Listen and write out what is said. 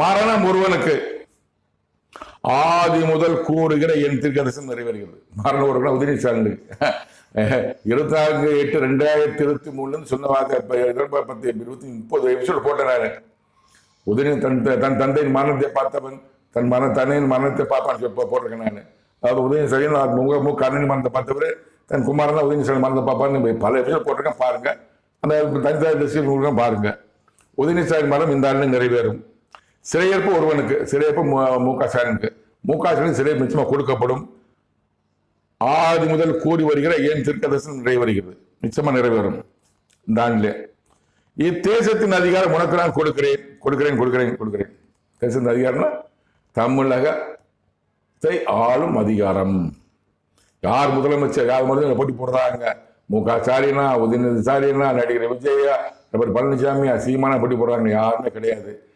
மரணம் ஒருவனுக்கு. ஆதி முதல் கூறுகிற என் திருக்கதசம் நிறைவேறுகிறது. மரணம் ஒருவன் உதிரி சார்ந்து இருபத்தி நான்கு எட்டு ரெண்டாயிரத்தி இருபத்தி மூணுன்னு சொன்ன வார்த்தை பத்து இருபத்தி முப்பது எபிசோடு போட்டேன் நான். உதயநிதி தன் தன் தந்தையின் மரணத்தை பார்த்தவன் தன் மரண தன்னையின் மரணத்தை பார்ப்பான்னு போட்டிருக்கேன் நான். அதாவது உதயநிதி ஸ்டாலின் முக மு கண்ணனி மரணத்தை பார்த்தவர் தன் குமாரன் தான் உதயன் ஸ்டாலின் மரணத்தை பார்ப்பான்னு பல எபிசோட் போட்டிருக்கேன் பாருங்கள் அந்த தனித்தாய் தசிகள் பாருங்கள் உதயநிதி ஸ்டாலின் மரணம் இந்த ஆண்டு நிறைவேறும். சிறையேற்பு ஒருவனுக்கு சிறையேற்பு மு- க ஸ்டாலினுக்கு மு க ஸ்டாலின் சிறை நிச்சயமாக கொடுக்கப்படும். ஆறு முதல் கூறி வருகிற ஏன் திருக்கதர்சனம் நிறைவருகிறது நிச்சயமாக நிறைவேறும். இந்த ஆண்டிலே. இத்தேசத்தின் அதிகாரம் உனக்கு நான் கொடுக்கிறேன். கொடுக்கிறேன் கொடுக்கிறேன் கொடுக்கிறேன். தேசத்தின் அதிகாரம்னா தமிழகத்தை ஆளும் அதிகாரம். யார் முதலமைச்சர் யார் முதலமைச்சர் போட்டி போடுறாங்க மு க ஸ்டாலினா உதயநிதி ஸ்டாலினா நடிகர் விஜயா நபர் பழனிசாமி சீமானா போட்டி போடுறாங்க யாருமே கிடையாது.